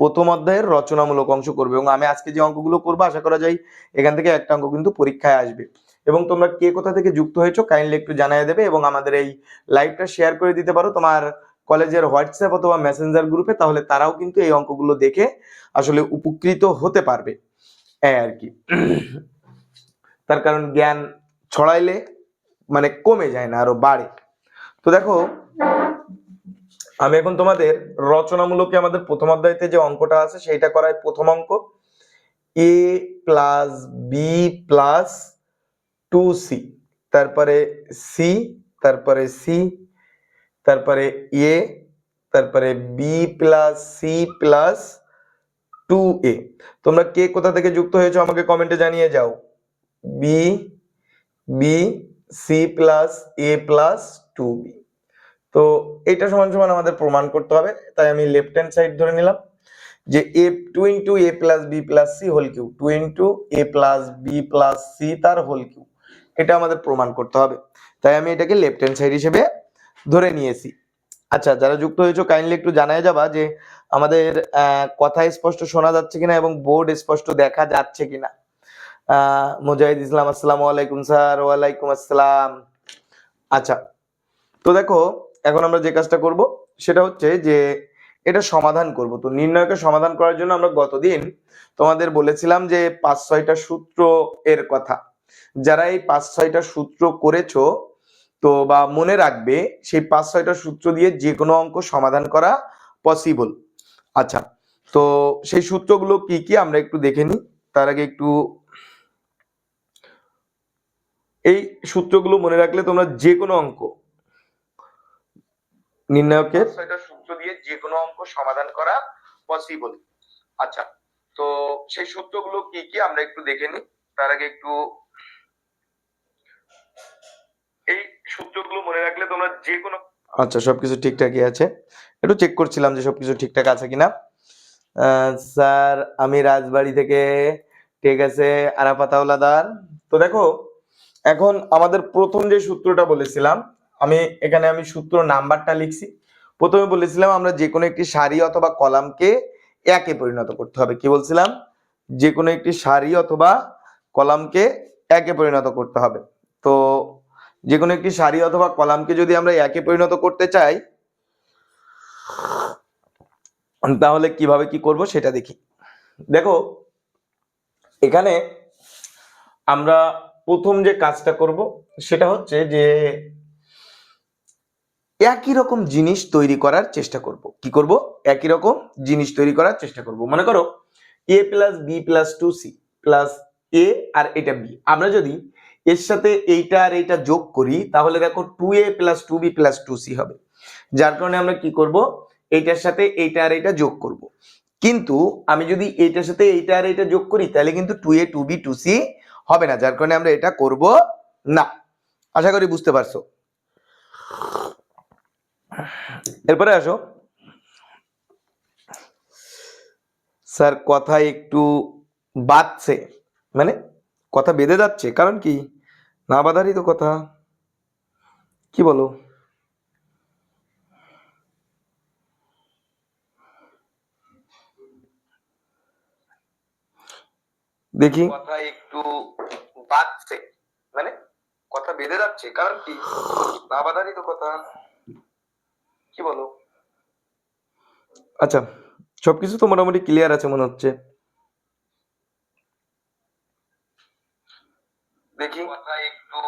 প্রথম অধ্যায়ের রচনামূলক অংশ করবে এবং আমি আজকে যে অঙ্কগুলো করব, আশা করা যায় এখান থেকে একটা অঙ্ক কিন্তু পরীক্ষায় আসবে। এবং তোমরা কে কোথা থেকে যুক্ত হয়েছো কাইন্ডলি একটু জানিয়ে দেবে এবং আমাদের এই লাইভটা শেয়ার করে দিতে পারো। তোমার কলেজের হোয়াটসঅ্যাপ অথবা মেসেঞ্জার গ্রুপে তাহলে তারাও কিন্তু এই অঙ্কগুলো দেখে আসলে উপকৃত হতে পারবে। এই আর কি। তার কারণ জ্ঞান ছড়াইলে মানে কমে যায় না, আরও বাড়ে। তো দেখো আমি এখন তোমাদের রচনামূলকে আমাদের প্রথম অধ্যায়তে যে অঙ্কটা আছে সেইটা করায় প্রথম অঙ্ক। A plus B plus two C তারপরে সি তারপরে সি তারপরে এ তারপরে B plus C plus two A তোমরা কে কোথা থেকে যুক্ত হয়েছো আমাকে কমেন্টে জানিয়ে যাও। B B C plus A plus two B তো এটা সমান সমান আমাদের প্রমাণ করতে হবে। তাই আমি লেফট হ্যান্ড সাইড ধরে নিলাম যে A two into A plus B plus C whole cube two into A plus B plus C তার হোল কিউ এটা আমাদের প্রমাণ করতে হবে। তাই আমি এটাকে লেফট হ্যান্ড সাইড হিসেবে ধরে নিয়েছি। আচ্ছা যারা যুক্ত হয়েছো কাইন্ডলি একটু জানায় যাবা যে আমাদের কথা স্পষ্ট শোনা যাচ্ছে কিনা এবং বোর্ড স্পষ্ট দেখা যাচ্ছে কিনা। মুজাহিদ ইসলাম, আসসালামু আলাইকুম স্যার, ওয়ালাইকুম আসসালাম। আচ্ছা তো দেখো এখন আমরা যে কাজটা করব সেটা হচ্ছে যে এটা সমাধান করব। তো নির্ণয়কে সমাধান করার জন্য আমরা গতদিন তোমাদের বলেছিলাম যে পাঁচ ছয়টা সূত্র এর কথা। যারা এই পাঁচ ছয়টা সূত্র করেছ, তো বা মনে রাখবে সেই পাঁচ ছয়টা সূত্র দিয়ে যে কোনো অঙ্ক সমাধান করা পসিবল আচ্ছা তো সেই সূত্রগুলো কি কি আমরা একটু দেখে নিই। তার আগে একটু এই সূত্রগুলো মনে রাখলে তোমরা যে কোনো অঙ্ক নির্ণায়কের ছয়টা সূত্র দিয়ে যে কোনো অঙ্ক সমাধান করা পসিবল আচ্ছা তো সেই সূত্রগুলো কি কি আমরা একটু দেখে নিই। তার আগে একটু এই সূত্রগুলো মনে রাখলে তোমরা যে কোনো আচ্ছা সবকিছু ঠিকঠাকই আছে। একটু চেক করছিলাম যে সবকিছু ঠিকঠাক আছে কিনা। আহ, স্যার আমি রাজবাড়ি থেকে ঠিক আছে আরাফাত হাওলাদার। তো দেখো এখন আমাদের প্রথম যে সূত্রটা বলেছিলাম আমি এখানে আমি সূত্র নাম্বারটা লিখছি। প্রথমে বলেছিলাম আমরা যে কোনো একটি সারি অথবা কলামকে একে পরিণত করতে হবে। কি বলছিলাম? যে কোনো একটি সারি অথবা কলামকে একে পরিণত করতে হবে। তো যে কোনো একটি সারি অথবা কলামকে যদি আমরা একে পরিণত করতে চাই, তাহলে কীভাবে কি করব সেটা দেখি। দেখো, এখানে আমরা প্রথম যে কাজটা করব সেটা হচ্ছে যে একই রকম জিনিস তৈরি করার চেষ্টা করব। কি করব? একই রকম জিনিস তৈরি করার চেষ্টা করব। মনে করো A plus B plus two C plus A আর এটা বি আমরা যদি এর সাথে এইটা আর এইটা যোগ করি, তাহলে দেখো two A plus two B plus two C হবে। যার কারণে আমরা কি করব? এইটার সাথে এইটা আর এইটা যোগ করব। কিন্তু আমি যদি এইটার সাথে এইটা আর এইটা যোগ করি, তাহলে কিন্তু two A two B two C হবে না। যার কারণে আমরা এটা করব না। আশা করি বুঝতে পারছ। এরপরে আসো। স্যার, কথা একটু বাড়ছে মানে কথা বেঁধে যাচ্ছে, কারণ কি? না বাধারই তো কথা। কি বলো? দেখি। কথা একটু বাড়ছে মানে কথা বেঁধে যাচ্ছে, কারণ কি? না বাধারই তো কথা। কি বলো? আচ্ছা সবকিছু তো মোটামুটি ক্লিয়ার আছে মনে হচ্ছে। দেখি। কথা একটু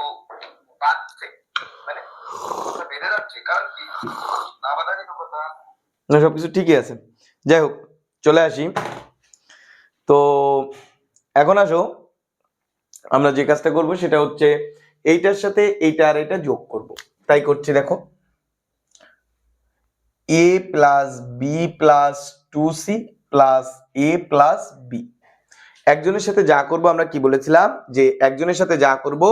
মানে কথা বেঁধে যাচ্ছে কারণ কি? না বাধারই তো কথা। না সবকিছু ঠিকই আছে। যাই হোক চলে আসি। তো এখন আসো আমরা যে কাজটা করব সেটা হচ্ছে এইটার সাথে এইটা আর এটা যোগ করব। তাই করছি দেখো। A plus B plus two C plus A plus B একজনের সাথে যা করব আমরা কি বলেছিলাম? যে একজনের সাথে যা করব,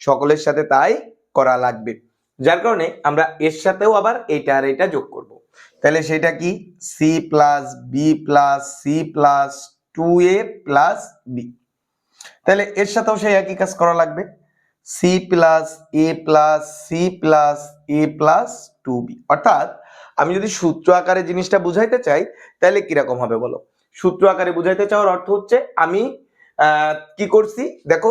সকলের সাথে তাই করা লাগবে। যার কারণে আমরা এর সাথেও আবার এইটা আর এটা যোগ করব। তাহলে সেটা কি? C plus B plus C plus two A plus B তাহলে এর সাথেও সেই একই কাজ করা লাগবে। C plus A plus C plus A plus two B অর্থাৎ আমি যদি সূত্র আকারে জিনিসটা বুঝাইতে চাই, তাহলে কীরকম হবে বলো? সূত্র আকারে বুঝাইতে চাওয়ার অর্থ হচ্ছে আমি কি করছি? দেখো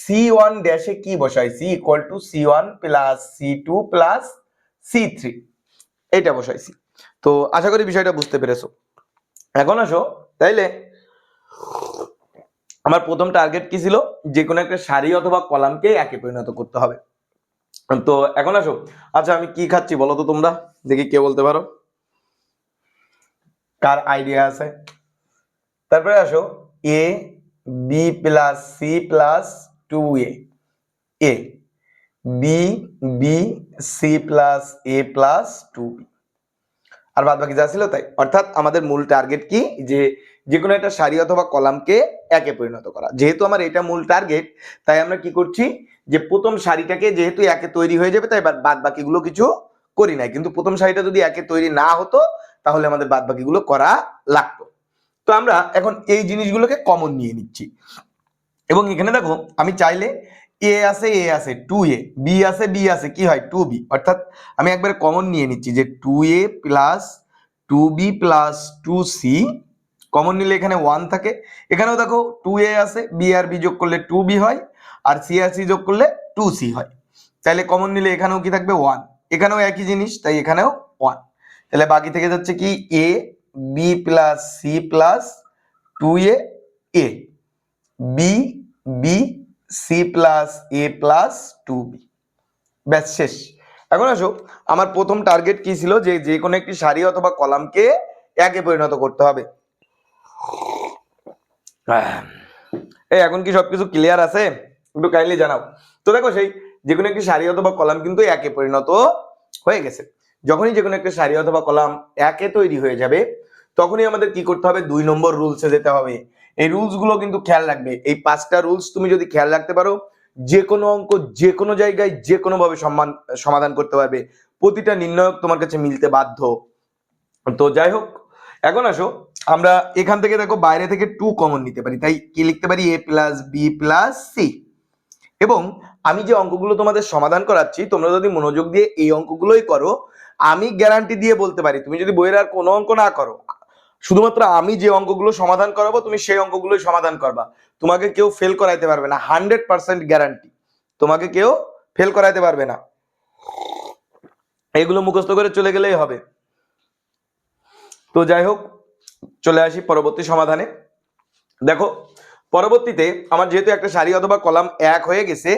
সি ওয়ান ড্যাশে কি বসাইছি? Equal to C one plus C two plus C three এইটা বসাইছি। তো আশা করি বিষয়টা বুঝতে পেরেছ। এখন আসো, তাইলে আমার প্রথম টার্গেট কি ছিল? যে কোনো একটা সারি অথবা কলামকে একে পরিণত করতে হবে। তো এখন আসো। আচ্ছা আমি কি খাচ্ছি বলো তো তোমরা? দেখি কে বলতে পারো। কার আইডিয়া আছে? তারপরে আসো। A B plus C plus two A A B B C plus A plus two B আর বাদ বাকি যা ছিল তাই। অর্থাৎ আমাদের মূল টার্গেট কি? যে যে কোনো একটা সারি অথবা কলামকে একে পরিণত করা। যেহেতু আমার এটা মূল টার্গেট তাই আমরা কি করছি? যে প্রথম শাড়িটাকে যেহেতু একে তৈরি হয়ে যাবে, তাই বাদ বাকিগুলো কিছু করি নাই। কিন্তু প্রথম শাড়িটা যদি একে তৈরি না হতো, তাহলে আমাদের বাদ বাকিগুলো করা লাগতো। তো আমরা এখন এই জিনিসগুলোকে কমন নিয়ে নিচ্ছি। এবং এখানে দেখো, আমি চাইলে এ আছে এ আছে টু এ। বি আছে বি আছে, কি হয়? টু বি অর্থাৎ আমি একবারে কমন নিয়ে নিচ্ছি যে two A plus two B plus two C common নিলে এখানে ওয়ান থাকে। এখানেও দেখো টু এ আছে বি আর বি যোগ করলে টু বি হয়। আর সি আর সি যোগ করলে টু সি হয়। তাহলে কমন নিলে এখানেও কি থাকবে ওয়ান এখানেও একই জিনিস, তাই এখানেও ওয়ান তাহলে বাকি থেকে যাচ্ছে কি? A B plus C plus two A A B B C plus A plus two B ব্যাস, শেষ। এখন আসো, আমার প্রথম টার্গেট কি ছিল? যে যে কোনো একটি সারি অথবা কলামকে একে পরিণত করতে হবে। এই, এখন কি সবকিছু ক্লিয়ার আছে? একটু কাইন্ডলি জানাও। তো দেখো সেই যে কোনো একটি সারি অথবা কলাম কিন্তু একে পরিণত হয়ে গেছে। যখনই যে কোনো একটা সারি অথবা কলাম একে তৈরি হয়ে যাবে, তখনই আমাদের কি করতে হবে? দুই নম্বর রুলসে যেতে হবে। এই রুলসগুলো কিন্তু খেয়াল রাখবে। এই পাঁচটা রুলস তুমি যদি খেয়াল রাখতে পারো যে কোনো অঙ্ক যে কোনো জায়গায় যে কোনো ভাবে সম্মান, সমাধান করতে পারবে। প্রতিটা নির্ণয়ক তোমার কাছে মিলতে বাধ্য। তো যাই হোক, এখন আসো। আমরা এখান থেকে দেখো বাইরে থেকে টু কমন নিতে পারি। তাই কি লিখতে পারি? A plus B plus C এবং আমি যে অঙ্কগুলো তোমাদের সমাধান করাচ্ছি, তোমরা যদি মনোযোগ দিয়ে এই অঙ্কগুলোই করো, আমি গ্যারান্টি দিয়ে বলতে পারি, তুমি যদি বইয়ের আর কোনো অঙ্ক না করো, শুধুমাত্র আমি যে অঙ্কগুলো সমাধান করাবো, তুমি সেই অঙ্কগুলোই সমাধান করবা। তোমাকে কেউ ফেল করাইতে পারবে না হান্ড্রেড পার্সেন্ট গ্যারান্টি তোমাকে কেউ ফেল করাইতে পারবে না। এগুলো মুখস্থ করে চলে গেলেই হবে। তো যাই হোক, চলে আসি পরবর্তী সমাধানে। দেখো পরবর্তীতে আমার যেহেতু একটা সারি অথবা কলাম এক হয়ে গেছে,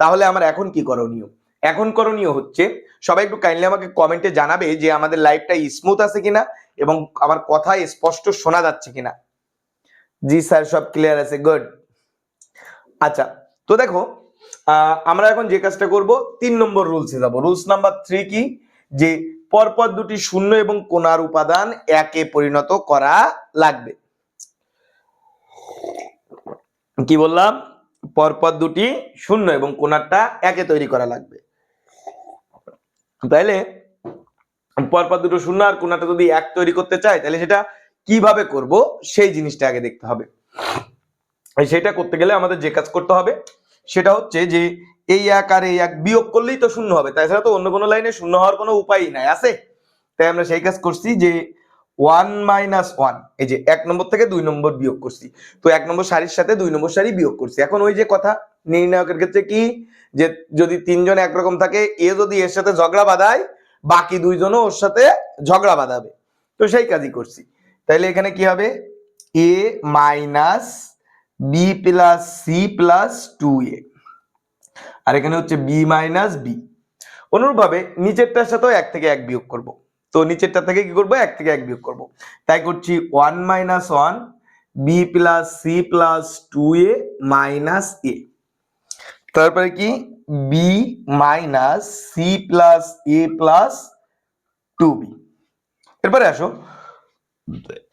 তাহলে আমার এখন কি করণীয়? এখন করণীয় হচ্ছে, সবাই একটু কাইন্ডলি আমাকে কমেন্টে জানাবে যে আমাদের লাইভটা স্মুথ আছে কিনা এবং আমার কথা স্পষ্ট শোনা যাচ্ছে কিনা। জি স্যার, সব ক্লিয়ার আছে গুড আচ্ছা তো দেখো আমরা এখন যে কাজটা করব, তিন নম্বর রুলসে যাব। রুলস নাম্বার থ্রি কি? যে পরপর দুটি শূন্য এবং কোনার উপাদান একে পরিণত করা লাগবে। কি বললাম? পরপর দুটি শূন্য এবং কোনারটা একে তৈরি করা লাগবে। তাইলে পরপর দুটো শূন্য আর কোণাটা যদি এক তৈরি করতে চাই তাহলে সেটা কীভাবে করব? সেই জিনিসটা আগে দেখতে হবে। সেটা করতে গেলে আমাদের যে কাজ করতে হবে, সেটা হচ্ছে যে এই এক আর এই এক বিয়োগ করলেই তো শূন্য হবে। তাছাড়া তো অন্য কোনো লাইনে শূন্য হওয়ার কোনো উপায়ই নাই। আছে? তাই আমরা সেই কাজ করছি যে ওয়ান মাইনাস ওয়ান। এই যে এক নম্বর থেকে দুই নম্বর বিয়োগ করছি। তো এক নম্বর সারির সাথে দুই নম্বর সারি বিয়োগ করছি। এখন ওই যে কথা, নির্ণায়কের ক্ষেত্রে কি? যে যদি তিনজন একরকম থাকে, এ যদি এর সাথে ঝগড়া বাঁধায়, বাকি দুইজনও ওর সাথে ঝগড়া বাঁধাবে। তো সেই কাজই করছি। তাইলে এখানে কি হবে? A minus B plus C plus two A. আর এখানে হচ্ছে বি মাইনাস বি। অনুরূপভাবে নিচেরটার সাথেও এক থেকে এক বিয়োগ করব। তো নিচেরটা থেকে কি করব? এক থেকে এক বিয়োগ করব। তাই করছি one minus one B plus C plus two A minus A তারপরে কি? B minus C plus A plus two B এরপরে আসো।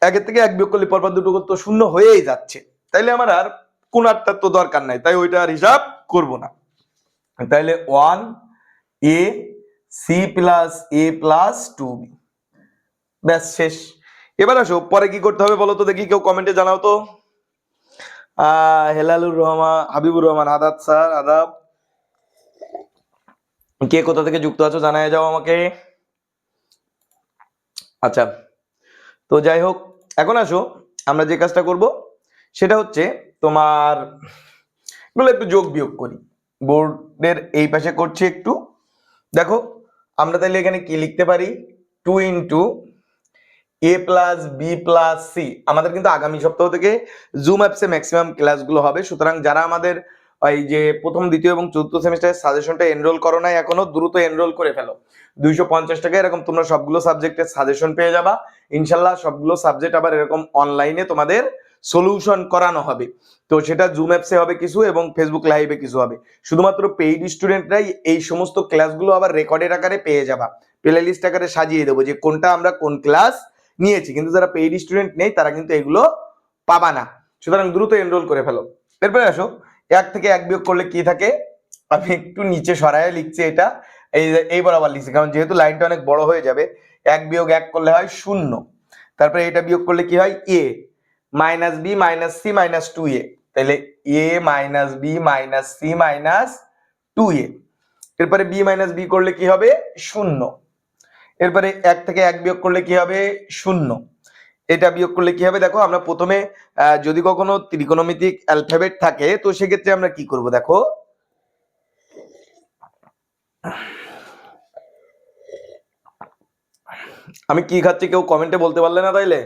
একের থেকে এক বিয়োগ করলে পরপর দুটো তো শূন্য হয়েই যাচ্ছে। তাইলে আমার আর কোনারটার তো দরকার নাই। তাই ওইটা আর হিসাব করব না। তাইলে one A C plus A plus two B ব্যাস, শেষ। এবার আসো, পরে কি করতে হবে বলো তো দেখি, কেউ কমেন্টে জানাও তো। হেলালুর রহমান হাবিবুর রহমান, আদাব স্যার, আদাব। কে কোথা থেকে যুক্ত আছো জানায় যাও আমাকে। আচ্ছা তো যাই হোক, এখন আসো, আমরা যে কাজটা করব, সেটা হচ্ছে তোমার, এগুলো একটু যোগ বিয়োগ করি। বোর্ডের এই পাশে করছি একটু। দেখো আমরা তাহলে এখানে কি লিখতে পারি? Two into A plus B plus C আমাদের কিন্তু আগামী সপ্তাহ থেকে জুম অ্যাপসে ম্যাক্সিমাম ক্লাসগুলো হবে। সুতরাং যারা আমাদের এই যে প্রথম, দ্বিতীয় এবং চতুর্থ সেমিস্টারের সাজেশনটা এনরোল করো নাই এখনও, দ্রুত এনরোল করে ফেলো। দুইশো পঞ্চাশ টাকা এরকম তোমরা সবগুলো সাবজেক্টের সাজেশন পেয়ে যাবা। ইনশাল্লাহ সবগুলো সাবজেক্ট আবার এরকম অনলাইনে তোমাদের সলিউশন করানো হবে। তো সেটা জুম অ্যাপসে হবে কিছু এবং ফেসবুক লাইভে কিছু হবে। শুধুমাত্র পেইড স্টুডেন্টরাই এই সমস্ত ক্লাসগুলো আবার রেকর্ডের আকারে পেয়ে যাবা। প্লে লিস্ট আকারে সাজিয়ে দেবো যে কোনটা আমরা কোন ক্লাস নিয়েছি। কিন্তু যারা পেইড স্টুডেন্ট নেই, তারা কিন্তু এগুলো পাবা না। সুতরাং দ্রুত এনরোল করে ফেলো। এরপরে আসো, এক থেকে এক বিয়োগ করলে কি থাকে? আমি একটু নিচে সরায় লিখছি এটা। এই এই বরাবর লিখছি, কারণ যেহেতু লাইনটা অনেক বড় হয়ে যাবে, এক বিয়োগ এক করলে হয় শূন্য। তারপরে এটা বিয়োগ করলে কি হয়? A minus B minus C minus two A তাহলে A minus B minus C minus two A এরপরে বি মাইনাস বি করলে কি হবে? শূন্য। এরপরে এক থেকে এক বিয়োগ করলে কি হবে? শূন্য। এটা বিয়োগ করলে কি হবে? দেখো, আমরা প্রথমে যদি কখনো ত্রিকোণমিতিক অ্যালফাবেট থাকে, তো সেক্ষেত্রে আমরা কি করব? দেখো। আমি কি খাচ্ছি কেউ কমেন্টে বলতে পারলে না তাইলে?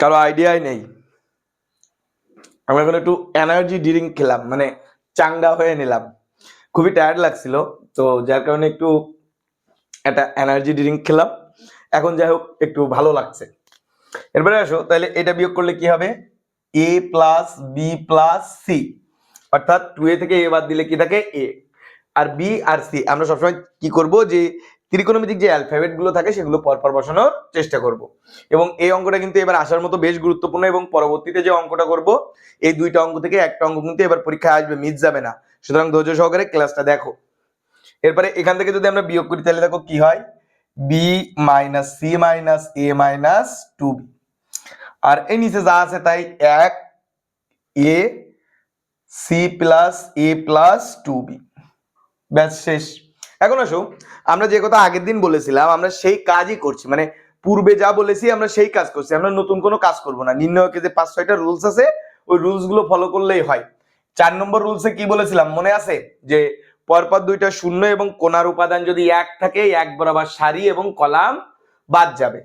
কারও আইডিয়াই নেই। আমি এখন একটু এনার্জি ড্রিঙ্ক খেলাম মানে চাঙ্গা হয়ে নিলাম। খুবই টায়ার্ড লাগছিল, তো যার কারণে একটু একটা এনার্জি ড্রিঙ্ক খেলাম। এখন যাই হোক, একটু ভালো লাগছে। এরপরে আসো, তাহলে এটা বিয়োগ করলে কি হবে? A plus B plus C অর্থাৎ টু এ থেকে এ বাদ দিলে কি থাকে? এ আর বি আর সি আমরা সবসময় কি করব? যে ত্রিকোণমিতিক যে অ্যালফাবেটগুলো থাকে সেগুলো পরপর বসানোর চেষ্টা করব। এবং এই অঙ্কটা কিন্তু এবার আসার মতো বেশ গুরুত্বপূর্ণ এবং পরবর্তীতে যে অঙ্কটা করব, এই দুইটা অঙ্ক থেকে একটা অঙ্ক কিন্তু এবার পরীক্ষায় আসবে, মিস যাবে না। সুতরাং ধৈর্য সহকারে ক্লাসটা দেখো। এরপরে এখান থেকে যদি আমরা বিয়োগ করি তাহলে দেখো কি হয়? B minus C minus A minus two B আর এই নিচে যা আছে তাই এক A C plus A plus two B ব্যাস শেষ। এখন আসো আমরা যে কথা আগের দিন বলেছিলাম, আমরা সেই কাজই করছি। মানে পূর্বে যা বলেছি, আমরা সেই কাজ করছি। আমরা নতুন কোনো কাজ করব না। নির্ণয়কে যে পাঁচ, ছয়টা রুলস আছে, ওই রুলসগুলো ফলো করলেই হয়। চার নম্বর রুলসে কি বলেছিলাম? মনে আছে? যে পরপর দুইটা শূন্য এবং কোনার উপাদান যদি এক থাকে, এক বরাবর সারি এবং কলাম বাদ যাবে।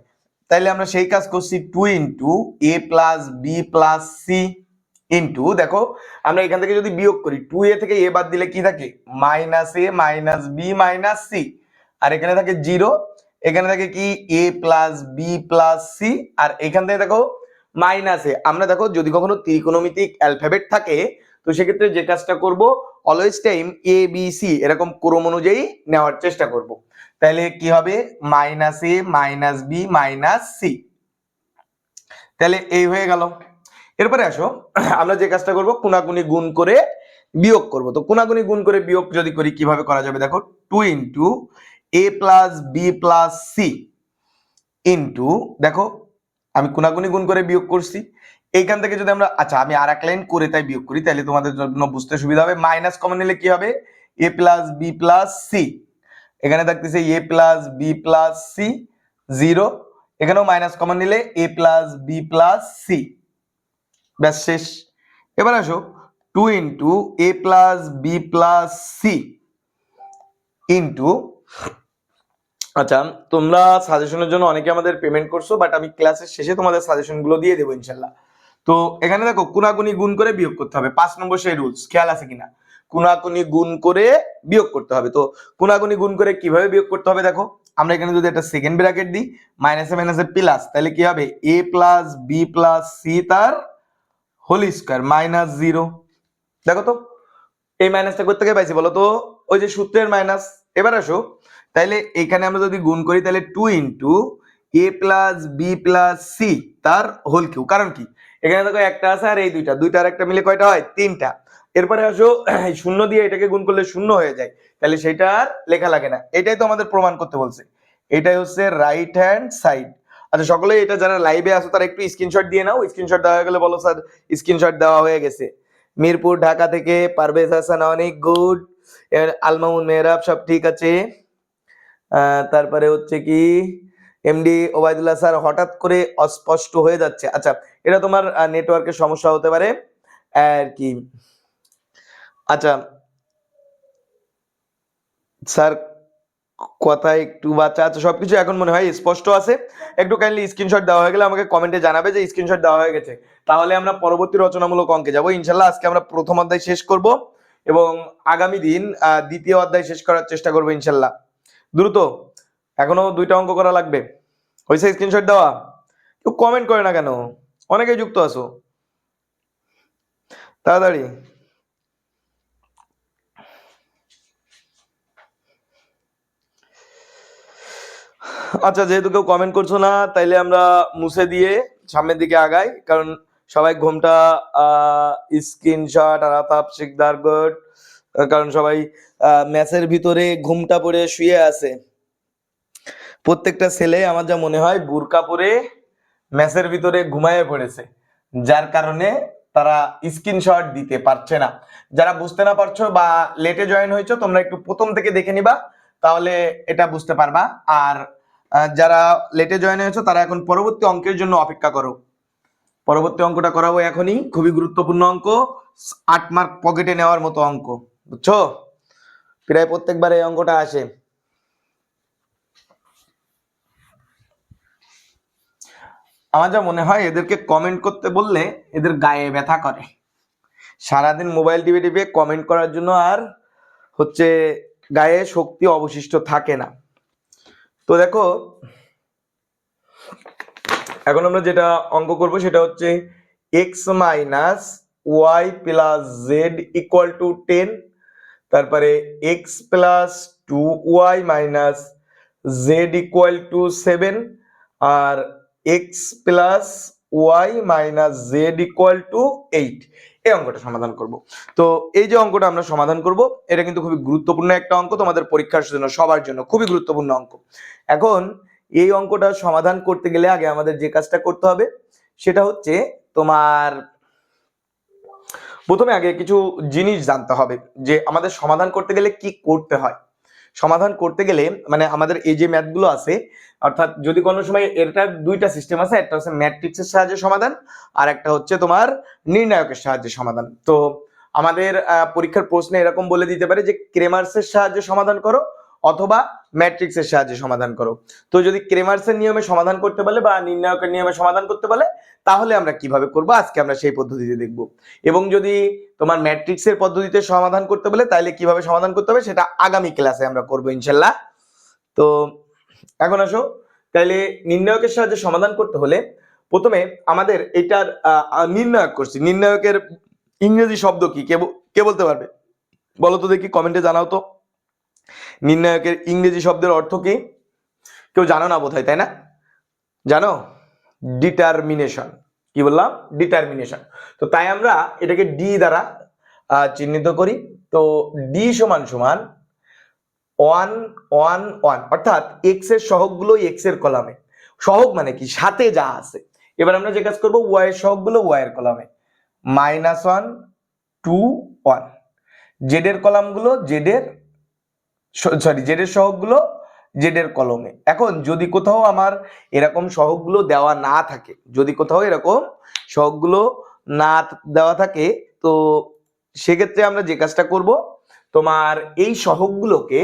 তাইলে আমরা সেই কাজ করছি two into A plus B plus C into দেখো, আমরা এখান থেকে যদি বিয়োগ করি টু এ থেকে এ বাদ দিলে কি থাকে? Minus A minus B minus C আর এখানে থাকে জিরো, এখানে থাকে কি A plus B plus C আর এখান থেকে দেখো মাইনাস এ আমরা দেখো যদি কখনো ত্রিকোণমিতিক অ্যালফাবেট থাকে, তো সেক্ষেত্রে যে কাজটা করব always time A B C এরকম ক্রম অনুযায়ী নেওয়ার চেষ্টা করব। তাহলে কি হবে? Minus A minus B minus C তাহলে এই হয়ে গেল। এরপরে আসো, আমরা যে কাজটা করব, কোনাকুনি গুণ করে বিয়োগ করব। তো কোনাকুনি গুণ করে বিয়োগ যদি করি, কীভাবে করা যাবে দেখো? Two into A plus B plus C into দেখো, আমি কোনাকুনি গুণ করে বিয়োগ করছি। এইখান থেকে যদি আমরা আচ্ছা আমি আর এক লাইন করে তাই বিয়োগ করি, তাহলে তোমাদের জন্য বুঝতে সুবিধা হবে। মাইনাস কমন নিলে কি হবে? A plus B plus C এখানে থাকতেছে A plus B plus C zero এখানেও মাইনাস কমন নিলে A plus B plus C ব্যাস, শেষ। এবার আসো two into A plus B plus C into আচ্ছা তোমরা সাজেশনের জন্য অনেকে আমাদের পেমেন্ট করছ বাট আমি ক্লাসের শেষে তোমাদের সাজেশনগুলো দিয়ে দেবো ইনশাল্লাহ। তো এখানে দেখো, কুনাকুনি গুণ করে বিয়োগ করতে হবে। পাঁচ নম্বর সেই রুলস খেয়াল আছে কিনা? কুনাকুনি গুণ করে বিয়োগ করতে হবে। তো কুনাকুনি গুণ করে কীভাবে বিয়োগ করতে হবে দেখো, আমরা এখানে যদি একটা সেকেন্ড ব্র্যাকেট দিই মাইনাসে মাইনাসে প্লাস তাহলে কি হবে? A plus B plus C তার হোল স্কোয়ার মাইনাস জিরো দেখো তো, এই মাইনাসটা করতে গিয়ে পাইছি বলো তো? ওই যে সূত্রের মাইনাস এবার আসো তাহলে এখানে আমরা যদি গুণ করি তাহলে two into A plus B plus C তার হোল কিউ কারণ কি? এখানে দেখো একটা আছে আর এই দুইটা দুইটা আর একটা মিলে কয়টা হয়? তিনটা। এরপরে আসো শূন্য দিয়ে এটাকে গুণ করলে শূন্য হয়ে যায় তাহলে সেটা আর লেখা লাগে না। এটাই তো আমাদের প্রমাণ করতে বলছে। এটাই হচ্ছে রাইট হ্যান্ড সাইড আচ্ছা সকলে এটা যারা লাইভে আসো তারা একটু স্ক্রিনশট দিয়ে নাও। স্ক্রিনশট দেওয়া হয়ে গেলে বলো, স্যার স্ক্রিনশট দেওয়া হয়ে গেছে। মিরপুর, ঢাকা থেকে পারভেজ হাসান, অনেক গুড এবার আলমাউন মেহরাব সব ঠিক আছে। তারপরে হচ্ছে কি, এমডি ওবায়দুল্লাহ স্যার হঠাৎ করে অস্পষ্ট হয়ে যাচ্ছে। আচ্ছা এটা তোমার নেটওয়ার্কের সমস্যা হতে পারে। আর কি। আচ্ছা স্যার কথা একটু বাচ্চা আচ্ছা সবকিছু এখন মনে হয় স্পষ্ট আছে। একটু কাইন্ডলি স্ক্রিনশট দেওয়া হয়ে গেলে আমাকে কমেন্টে জানাবে যে স্ক্রিনশট দেওয়া হয়ে গেছে। তাহলে আমরা পরবর্তী রচনামূলক অঙ্কে যাব। ইনশাল্লাহ আজকে আমরা প্রথম অধ্যায় শেষ করব। এবং আগামী দিন দ্বিতীয় অধ্যায় শেষ করার চেষ্টা করব ইনশাল্লাহ। দ্রুত, এখনও দুইটা অঙ্ক করা লাগবে। হয়েছে স্ক্রিনশট দেওয়া? কেউ কমেন্ট করে না কেন? অনেকেই যুক্ত আছো। তাড়াতাড়ি। আচ্ছা যেহেতু কেউ কমেন্ট করছ না, তাইলে আমরা মুছে দিয়ে সামনের দিকে আগাই, কারণ সবাই ঘুমটা স্ক্রিনশট আর শিকদার গুড, কারণ সবাই ম্যাচের ভিতরে ঘুমটা পরে শুয়ে আছে। প্রত্যেকটা ছেলে, আমার যা মনে হয়, বুরকা পরে ম্যাচের ভিতরে ঘুমায়ে পড়েছে। যার কারণে তারা স্ক্রিনশট দিতে পারছে না। যারা বুঝতে না পারছ বা লেটে জয়েন হয়েছো, তোমরা একটু প্রথম থেকে দেখে নিবা, তাহলে এটা বুঝতে পারবা। আর যারা লেটে জয়েন হয়েছো, তারা এখন পরবর্তী অঙ্কের জন্য অপেক্ষা করো। পরবর্তী অঙ্কটা করাবো এখনই, খুবই গুরুত্বপূর্ণ অঙ্ক আট মার্ক পকেটে নেওয়ার মতো অঙ্ক, বুঝছ? প্রায় প্রত্যেকবার এই অঙ্কটা আসে। আমার যা মনে হয়, এদেরকে কমেন্ট করতে বললে এদের গায়ে ব্যথা করে। সারাদিন মোবাইল টিভি টিভি কমেন্ট করার জন্য আর হচ্ছে গায়ে শক্তি অবশিষ্ট থাকে না। তো দেখো এখন আমরা যেটা অঙ্ক করব সেটা হচ্ছে X minus Y plus Z equal to ten তারপরে X plus two Y minus Z equal to seven R X plus Y minus Z equal to eight এই অঙ্কটা সমাধান করব। তো এই যে অঙ্কটা আমরা সমাধান করব, এটা কিন্তু খুবই গুরুত্বপূর্ণ একটা অঙ্ক, তোমাদের পরীক্ষার জন্য, সবার জন্য খুবই গুরুত্বপূর্ণ অঙ্ক। এখন এই অঙ্কটা সমাধান করতে গেলে আগে আমাদের যে কাজটা করতে হবে, সেটা হচ্ছে তোমার প্রথমে আগে কিছু জিনিস জানতে হবে, যে আমাদের সমাধান করতে গেলে কি করতে হয়। সমাধান করতে গেলে মানে আমাদের এই যে ম্যাথগুলো আছে, অর্থাৎ যদি কোনো সময় এটা দুইটা সিস্টেম আছে, একটা হচ্ছে ম্যাট্রিক্সের সাহায্যে সমাধান, আর একটা হচ্ছে তোমার নির্ণায়কের সাহায্যে সমাধান। তো আমাদের পরীক্ষার প্রশ্নে এরকম বলে দিতে পারে যে ক্রেমার্সের সাহায্যে সমাধান করো অথবা ম্যাট্রিক্সের সাহায্যে সমাধান করো। তো যদি ক্রেমার্সের নিয়মে সমাধান করতে বলে বা নির্ণায়কের নিয়মে সমাধান করতে বলে, তাহলে আমরা কীভাবে করব? আজকে আমরা সেই পদ্ধতিতে দেখব। এবং যদি তোমার ম্যাট্রিক্সের পদ্ধতিতে সমাধান করতে বলে তাহলে কীভাবে সমাধান করতে হবে? সেটা আগামী ক্লাসে আমরা করব ইনশাল্লাহ। তো এখন আসো। তাহলে নির্ণায়কের সাহায্যে সমাধান করতে হলে প্রথমে আমাদের এটার নির্ণায়ক করছি। নির্ণায়কের ইংরেজি শব্দ কি? কে কে বলতে পারবে? বলো তো দেখি কমেন্টে জানাও তো। নির্ণায়কের ইংরেজি শব্দের অর্থ কি? কেউ জানো না বোধহয়, তাই না? জানো? ডিটারমিনেশন কি বললাম? ডিটারমিনেশন তো তাই আমরা এটাকে ডি দ্বারা চিহ্নিত করি। তো ডি সমান সমান ওয়ান ওয়ান ওয়ান অর্থাৎ এক্সের সহগগুলো এক্সের কলামে। সহগ মানে কি? সাথে যা আছে। এবার আমরা যে কাজ করব ওয়াই এর সহগগুলো ওয়াই এর কলামে। Minus one two one Z এর কলামগুলো জেড এর সরি জেডের সহগগুলো জেড এর কলমে। এখন যদি কোথাও আমার এরকম সহগগুলো দেওয়া না থাকে, যদি কোথাও এরকম সহগগুলো না দেওয়া থাকে, তো সেক্ষেত্রে আমরা যে কাজটা করব, তোমার এই সহগগুলোকে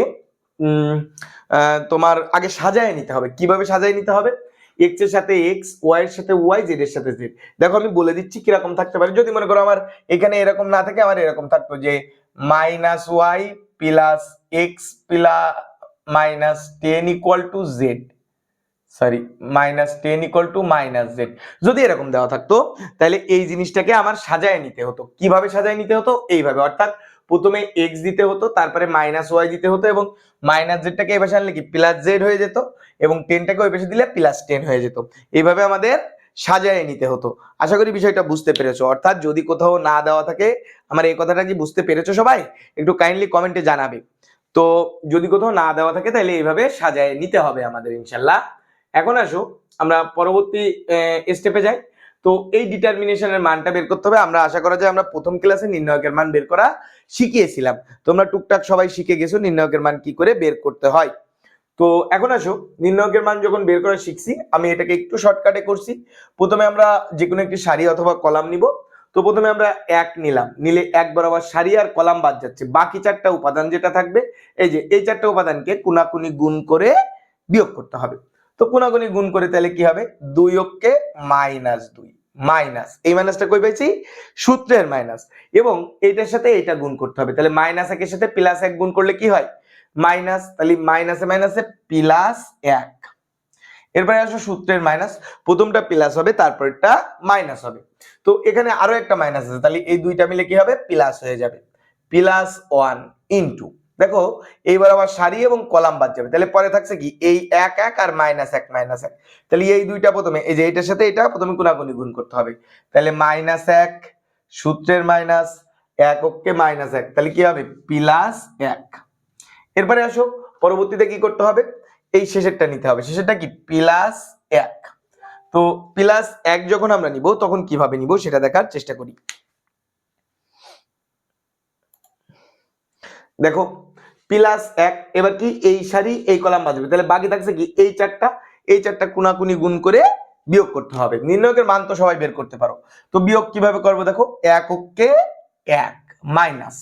তোমার আগে সাজায় নিতে হবে। কীভাবে সাজায় নিতে হবে? এক্সের সাথে এক্স ওয়াই এর সাথে ওয়াই জেড এর সাথে জেড দেখো, আমি বলে দিচ্ছি কীরকম থাকতে পারে। যদি মনে করো আমার এখানে এরকম না থাকে, আমার এরকম থাকতো যে minus Y plus X plus minus ten equal to Z sorry minus ten equal to minus Z যদি এরকম দেওয়া থাকতো, তাহলে এই জিনিসটাকে আমার সাজায় নিতে হতো। কীভাবে সাজায় নিতে হতো? এইভাবে। অর্থাৎ প্রথমে এক্স দিতে হতো, তারপরে মাইনাস ওয়াই দিতে হতো এবং মাইনাস জেডটাকে এই পাশে আনলে কি? প্লাস জেড হয়ে যেত এবং টেনটাকে ওই পাশে দিলে প্লাস টেন হয়ে যেত। এইভাবে আমাদের সাজায় নিতে হতো। আশা করি বিষয়টা বুঝতে পেরেছ। অর্থাৎ যদি কোথাও না দেওয়া থাকে, আমার এই কথাটা কি বুঝতে পেরেছ সবাই? একটু কাইন্ডলি কমেন্টে জানাবে। তো যদি কোথাও না দেওয়া থাকে, তাহলে এইভাবে সাজায় নিতে হবে আমাদের, ইনশাল্লাহ। এখন আসো, আমরা পরবর্তী স্টেপে যাই। তো এই ডিটারমিনেশনের মানটা বের করতে হবে। আমরা আশা করা যায় আমরা প্রথম ক্লাসে নির্ণায়কের মান বের করা শিখিয়েছিলাম। তোমরা টুকটাক সবাই শিখে গেছো নির্ণায়কের মান কি করে বের করতে হয়। তো এখন আসো, নির্ণায়কের মান যখন বের করা শিখছি, আমি এটাকে একটু শর্টকাটে করছি। প্রথমে আমরা যে কোনো একটি সারি অথবা কলাম নিব। তো প্রথমে আমরা এক নিলাম। নিলে এক বরাবর সারি আর কলাম বাদ যাচ্ছে। বাকি চারটা উপাদান যেটা থাকবে, এই যে, এই চারটা উপাদানকে কুনাকুনি গুণ করে বিয়োগ করতে হবে। তো কোনাগুনি গুণ করে তাহলে কি হবে? দুই অক্ষে মাইনাস দুই। মাইনাস। এই মাইনাসটা কই পেয়েছি? সূত্রের মাইনাস। এবং এইটার সাথে এইটা গুণ করতে হবে। তাহলে মাইনাস একের সাথে প্লাস এক গুণ করলে কি হয়? মাইনাস, তাহলে মাইনাসে মাইনাসে প্লাস এক। এরপরে আসো সূত্রের মাইনাস। প্রথমটা প্লাস হবে তারপরটা মাইনাস হবে। তো এখানে আরও একটা মাইনাস আছে, তাহলে এই দুইটা মিলে কি হবে? প্লাস হয়ে যাবে। প্লাস ওয়ান ইন্টু দেখো, এইবার আবার সারি এবং কলাম বাদ যাবে। তাহলে পরে থাকছে কি? এই এক এক আর মাইনাস এক মাইনাস এক। তাহলে এই দুইটা প্রথমে, এই যে এটার সাথে এটা প্রথমে গুণাগুণি গুণ করতে হবে। তাহলে মাইনাস এক, সূত্রের মাইনাস এক অক্ষে মাইনাস এক। তাহলে কি হবে? প্লাস এক। এরপরে আসো, পরবর্তীতে কি করতে হবে? এই শেষেরটা নিতে হবে। শেষেরটা কি? প্লাস এক। তো প্লাস এক যখন আমরা নিব, তখন কীভাবে নিব সেটা দেখার চেষ্টা করি। দেখো প্লাস এক, এবার কি এই সারি, এই কলাম বাজবে তাহলে বাকি থাকছে কি? এই চারটা এই চারটা কুনাকুনি গুণ করে বিয়োগ করতে হবে। নির্ণয়কের মান তো সবাই বের করতে পারো। তো বিয়োগ কীভাবে করব দেখো? এক অক্ষে এক মাইনাস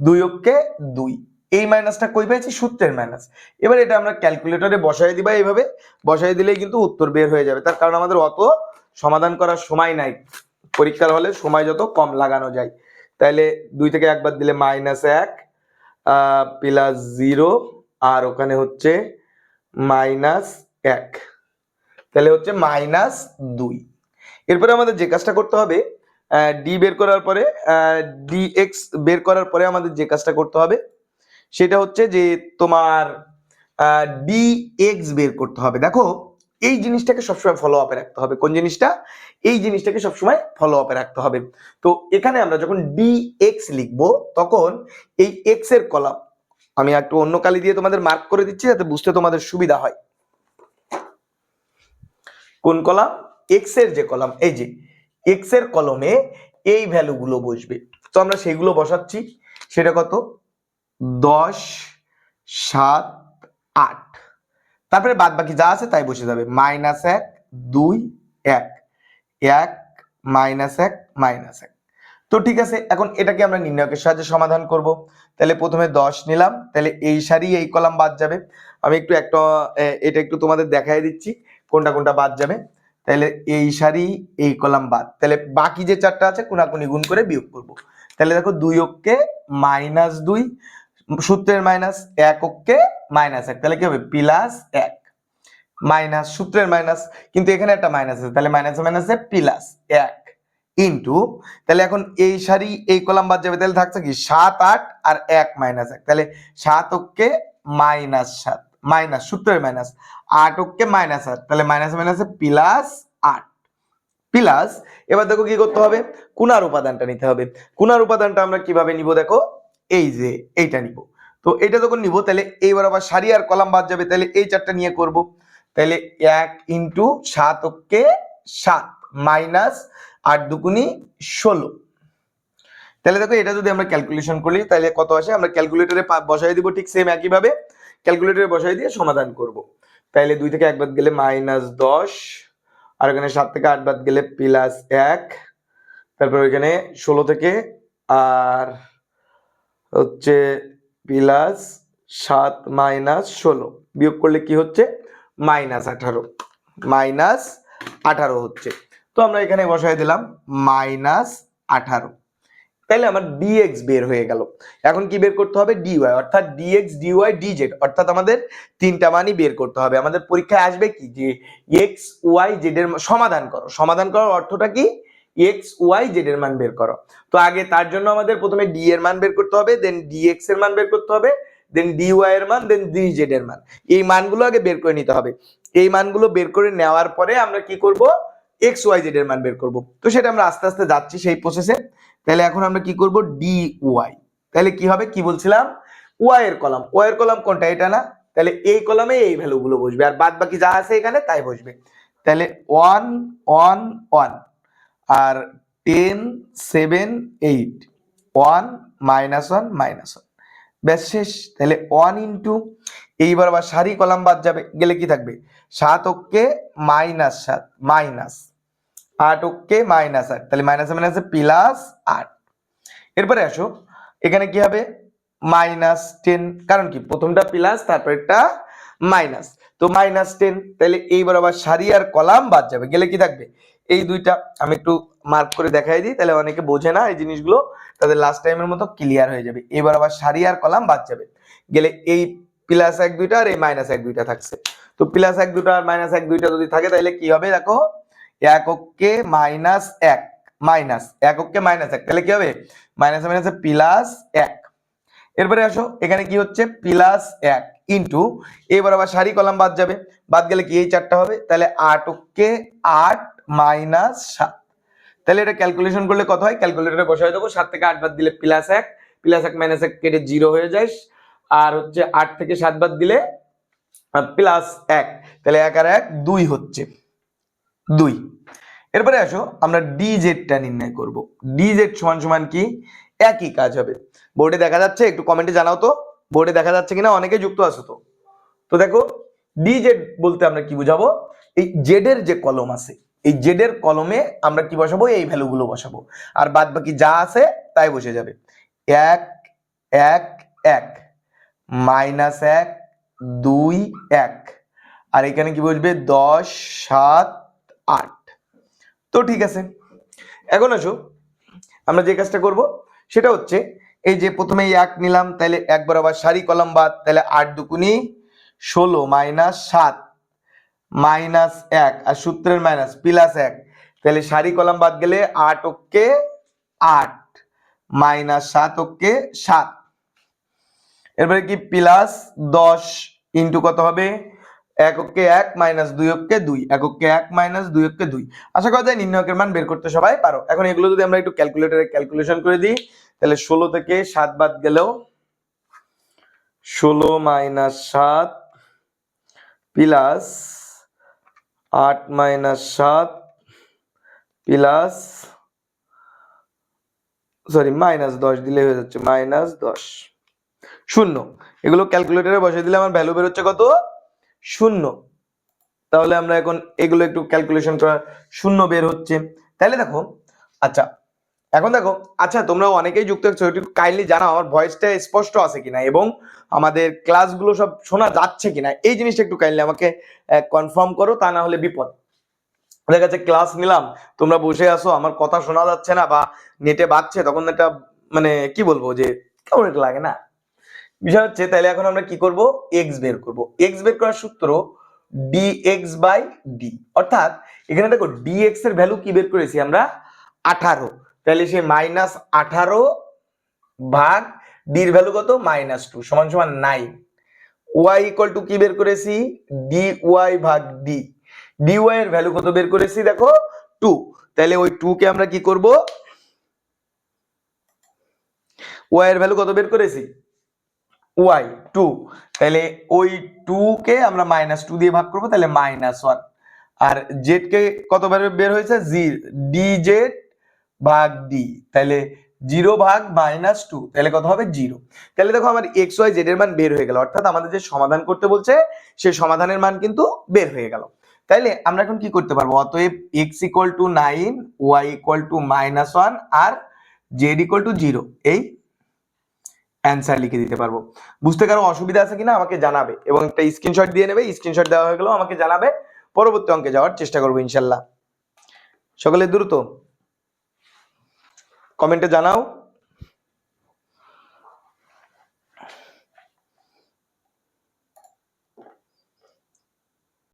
দুই অক্ষে দুই। এই মাইনাসটা কই পেয়েছি? সূত্রের মাইনাস এবার এটা আমরা ক্যালকুলেটরে বসাই দিবা এইভাবে। বসাই দিলেই কিন্তু উত্তর বের হয়ে যাবে। তার কারণ আমাদের অত সমাধান করার সময় নাই। পরীক্ষার হলে সময় যত কম লাগানো যায়। তাইলে দুই থেকে একবার দিলে মাইনাস এক প্লাস জিরো আর ওখানে হচ্ছে মাইনাস এক। তাহলে হচ্ছে মাইনাস দুই। এরপরে আমাদের যে কাজটা করতে হবে ডি বের করার পরে ডি এক্স বের করার পরে আমাদের যে কাজটা করতে হবে সেটা হচ্ছে যে তোমার ডি এক্স বের করতে হবে। দেখো, এই জিনিসটাকে সবসময় ফলো আপে রাখতে হবে। কোন জিনিসটা? এই জিনিসটাকে সবসময় ফলো আপে রাখতে হবে। তো এখানে আমরা যখন ডি এক্স লিখব, তখন এই এক্সের কলাম, আমি একটু অন্য কালি দিয়ে তোমাদের মার্ক করে দিচ্ছি যাতে বুঝতে তোমাদের সুবিধা হয়। কোন কলাম? এক্সের যে কলাম, এই যে এক্সের কলমে এই ভ্যালুগুলো বসবে। তো আমরা সেগুলো বসাচ্ছি। সেটা কত? দশ, সাত, আট। তারপরে বাদ বাকি যা আছে তাই বসে যাবে। মাইনাস এক, দুই, এক। এক, মাইনাস এক মাইনাস এক। তো ঠিক আছে, এখন এটাকে আমরা নির্ণয়কের সাহায্যে সমাধান করব। তাহলে প্রথমে দশ নিলাম, তাহলে এই সারি, এই কলাম বাদ যাবে। আমি একটু একটা এটা একটু তোমাদের দেখাই দিচ্ছি, কোনটা কোনটা বাদ যাবে। তাহলে এই সারি, এই কলাম বাদ। তাহলে বাকি যে চারটা আছে, কোনাকুনি গুণ করে বিয়োগ করব। তাহলে দেখো দুই অক্ষে মাইনাস দুই সূত্রের মাইনাস এক অক্ষে মাইনাস এক, তাহলে কি হবে? প্লাস এক। মাইনাস সূত্রের মাইনাস কিন্তু এখানে একটা মাইনাস আছে, তাহলে মাইনাসে মাইনাসে প্লাস এক ইন্টু তাহলে এখন এই সারি, এই কলাম বাদ যাবে, তাহলে থাকছে কি? সাত, আট আর এক মাইনাস এক, তাহলে সাত অক্ষে মাইনাস সাত মাইনাস সূত্রের মাইনাস আট অক্ষে মাইনাস আট, তাহলে মাইনাস মাইনাসে প্লাস আট। প্লাস এবার দেখো কি করতে হবে? কুনার উপাদানটা নিতে হবে। কুনার উপাদানটা আমরা কীভাবে নিব দেখো? এই যে এইটা নিব। তো এটা যখন নিব, তাহলে এইবার আবার সারি আর কলাম বাদ যাবে, তাহলে এই চারটা নিয়ে করব। তাহলে এক ইন্টু সাত অক্ষে সাত মাইনাস আট দুগুনি ষোলো। তাহলে দেখো, এটা যদি আমরা ক্যালকুলেশন করি, তাহলে কত আসে? আমরা ক্যালকুলেটরে বসাই দিব ঠিক সেম একইভাবে। ক্যালকুলেটরে বসাই দিয়ে সমাধান করব। তাহলে দুই থেকে এক বাদ গেলে মাইনাস দশ, আর এখানে সাত থেকে আট বাদ গেলে প্লাস এক, তারপর ওইখানে ষোলো থেকে আর হচ্ছে প্লাস সাত মাইনাস ষোলো। বিয়োগ করলে কি হচ্ছে? মাইনাস আঠারো। মাইনাস আঠারো হচ্ছে। তো আমরা এখানে বসাই দিলাম মাইনাস আঠারো। তাহলে আমার ডিএক্স বের হয়ে গেল। এখন কি বের করতে হবে? ডিওয়াই অর্থাৎ ডিএক্স ডিওয়াই ডিজেড অর্থাৎ আমাদের তিনটা মানই বের করতে হবে। আমাদের পরীক্ষায় আসবে কি? যে এক্স ওয়াই জেড এর সমাধান করো। সমাধান করার অর্থটা কি? এক্স ওয়াই জেড এর মান বের করো। তো আগে তার জন্য আমাদের প্রথমে ডি এর মান বের করতে হবে দেন ডি এক্সের মান বের করতে হবে দেন ডি ওয়াই এর মান দেন ডি জেড এর মান। এই মানগুলো আগে বের করে নিতে হবে। এই মানগুলো বের করে নেওয়ার পরে আমরা কি করব? এক্স ওয়াই জেড এর মান বের করব। তো সেটা আমরা আস্তে আস্তে যাচ্ছি সেই প্রসেসে তাহলে এখন আমরা কি করব? ডি ওয়াই তাহলে কি হবে? কি বলছিলাম? ওয়াই এর কলাম। ওয়াই এর কলাম কোনটা? এটা না? তাহলে এই কলামে এই ভ্যালুগুলো বসবে। আর বাদ বাকি যা আছে এখানে তাই বসবে। তাহলে ওয়ান ওয়ান ওয়ান আর ten seven eight one minus one minus one ব্যাস শেষ। তাহলে ওয়ান ইন্টু এইবার আবার সারি কলাম বাদ যাবে। গেলে কি থাকবে? সাত ওকে মাইনাস সাত মাইনাস আট ওকে মাইনাস আট। তাহলে মাইনাসে মাইনাসে প্লাস আট। এরপরে আসো। এখানে কি হবে? মাইনাস টেন কারণ কি? প্রথমটা প্লাস তারপরেরটা মাইনাস তো মাইনাস টেন তাহলে এইবার আবার সারি আর কলাম বাদ যাবে। গেলে কি থাকবে? এই দুইটা আমি একটু মার্ক করে দেখাই দিই, তাহলে অনেকে বোঝে না এই জিনিসগুলো, তাদের লাস্ট টাইমের মতো ক্লিয়ার হয়ে যাবে। এবার আবার সারি আর কলাম বাদ যাবে। গেলে এই প্লাস এক দুইটা আর এই মাইনাস এক দুইটা থাকছে। তো প্লাস এক দুটা আর মাইনাস এক দুইটা যদি থাকে, তাহলে কি হবে দেখো? এককে মাইনাস এক মাইনাস এককে মাইনাস এক, তাহলে কি হবে? মাইনাসে মাইনাসে প্লাস এক। এরপরে আসো, এখানে কি হচ্ছে? প্লাস এক ইন্টু এবার আবার সারি কলাম বাদ যাবে। বাদ গেলে কি এই চারটা হবে? তাহলে আট ওকে আট মাইনাস সাত। তাহলে এটা ক্যালকুলেশন করলে কত হয়? ক্যালকুলেটরে বসাই দেবো সাত থেকে আট বাদ দিলে প্লাস এক প্লাস এক মাইনাস এক কেটে জিরো হয়ে যায়। আর হচ্ছে আট থেকে সাত বাদ দিলে প্লাস এক, তাহলে এক আর এক দুই হচ্ছে। দুই। এরপরে আসো, আমরা ডি জেডটা নির্ণয় করব। ডি জেড সমান সমান কি? একই কাজ হবে। বোর্ডে দেখা যাচ্ছে, একটু কমেন্টে জানাও তো। বোর্ডে দেখা যাচ্ছে কিনা, অনেকে যুক্ত আছো তো। তো দেখো ডি জেড বলতে আমরা কি বুঝাবো? এই জেডের যে কলম আছে এই জেডের কলমে আমরা কি বসাবো? এই ভ্যালুগুলো বসাবো। আর বাদ বাকি যা আছে, তাই বসে যাবে। এক এক এক মাইনাস এক, দুই, এক। আর এখানে কি বসবে? দশ, সাত, আট। তো ঠিক আছে। এখন আসো। আমরা যে কাজটা করব, সেটা হচ্ছে এই যে প্রথমে এক নিলাম তাহলে একবার আবার সারি কলম বাদ তাহলে আট দুকুনি ষোলো মাইনাস সাত। মাইনাস এক, আর সূত্রের মাইনাস প্লাস এক। তাহলে সারি কলম বাদ গেলে আট ওকে আট, মাইনাস সাত ওকে সাত। এরপরে কি? প্লাস দশ ইন্টু কত হবে? এককে এক, মাইনাস দুই অক্ষে দুই। এককে এক, মাইনাস দুই অক্ষে দুই। আশা করা যায় নির্ণয়কের মান বের করতে সবাই পারো। এখন এগুলো যদি আমরা একটু ক্যালকুলেটরে ক্যালকুলেশন করে দিই, তাহলে ষোলো থেকে সাত বাদ গেলেও ষোলো মাইনাস সাত প্লাস আট মাইনাস সাত প্লাস, সরি, মাইনাস দশ দিলে হয়ে যাচ্ছে মাইনাস দশ। শূন্য। এগুলো ক্যালকুলেটরে বসে দিলে আমার ভ্যালু বেরোচ্ছে কত? শূন্য। তাহলে আমরা এখন এগুলো একটু ক্যালকুলেশন করা শূন্য বের হচ্ছে। তাহলে দেখো আচ্ছা এখন দেখো আচ্ছা তোমরা অনেকেই যুক্ত হচ্ছ একটু কাইন্ডলি জানাও, আমার ভয়েসটা স্পষ্ট আছে কিনা এবং আমাদের ক্লাসগুলো সব শোনা যাচ্ছে কিনা, এই জিনিসটা একটু কাইন্ডলি আমাকে কনফার্ম করো, তা না হলে বিপদ। দেখা যাচ্ছে ক্লাস নিলাম, তোমরা বসে আসো আমার কথা শোনা যাচ্ছে না বা নেটে বাজছে, তখন একটা মানে কি বলব যে, কেমন একটা লাগে না? বিষয় হচ্ছে তাহলে এখন আমরা কি করব? এক্স বের করব। এক্স বের করার সূত্র ডি এক্স বাই ডি অর্থাৎ এখানে দেখো ডি এক্সের ভ্যালু কি বের করেছি আমরা? আঠারো। তাহলে সে মাইনাস আঠারো ভাগ ডির ভ্যালু কত? মাইনাস টু সমান সমান নাইন ওয়াই ইকুয়াল টু কি বের করেছি? ডি ওয়াই ভাগ ডি ডি ওয়াই এর ভ্যালু কত বের করেছি? দেখো টু তাহলে ওই টু কে আমরা কি করব? ওয়াই এর ভ্যালু কত বের করেছি? ওয়াই টু তাহলে ওই টু কে আমরা মাইনাস টু দিয়ে ভাগ করব, তাহলে মাইনাস ওয়ান আর জেড কে কত বের হয়েছে? জি ডি জেড ভাগ ডি তাহলে জিরো ভাগ মাইনাস টু তাহলে কত হবে জিরো তাহলে দেখো আমার এক্স ওয়াই জেড এর মান বের হয়ে গেল, অর্থাৎ আমাদের যে সমাধান করতে বলছে সেই সমাধানের মান কিন্তু বের হয়ে গেল। তাইলে আমরা এখন কি করতে পারব? অতএব X equal to nine Y equal to minus one R Z equal to zero এই অ্যান্সার লিখে দিতে পারব। বুঝতে কারও অসুবিধা আছে কিনা আমাকে জানাবে, এবং একটা স্ক্রিনশট দিয়ে নেবে স্ক্রিনশট দেওয়া হয়ে গেলেও আমাকে জানাবে, পরবর্তী অঙ্কে যাওয়ার চেষ্টা করব ইনশাল্লাহ। সকলে দ্রুত কমেন্টে জানাও।